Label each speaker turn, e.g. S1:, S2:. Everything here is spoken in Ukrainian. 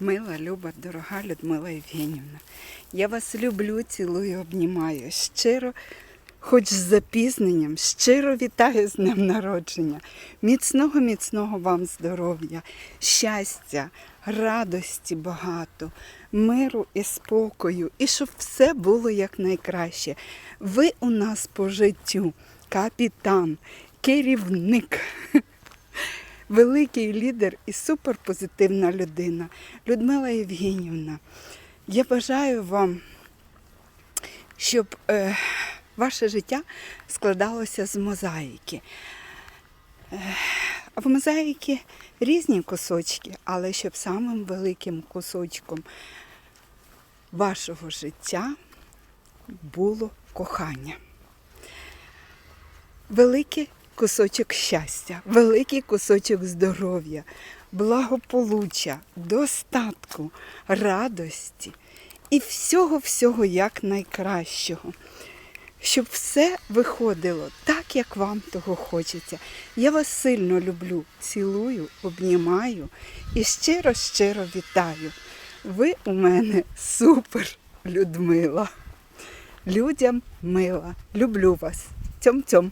S1: Мила, люба, дорога Людмила Євгенівна, я вас люблю, цілую, обнімаю. Щиро, хоч з запізненням, щиро вітаю з днем народження. Міцного, міцного вам здоров'я, щастя, радості багато, миру і спокою, і щоб все було якнайкраще. Ви у нас по життю капітан, керівник великий лідер і суперпозитивна людина. Людмила Євгенівна, я бажаю вам, щоб е, ваше життя складалося з мозаїки. Е, в мозаїки різні кусочки, але щоб самим великим кусочком вашого життя було кохання великий кусочок щастя, великий кусочок здоров'я, благополуччя, достатку, радості і всього-всього як найкращого. Щоб все виходило так, як вам того хочеться. Я вас сильно люблю, цілую, обнімаю і щиро-щиро вітаю. Ви у мене супер, Людмила. Людям мила. Люблю вас. Цьом-цьом.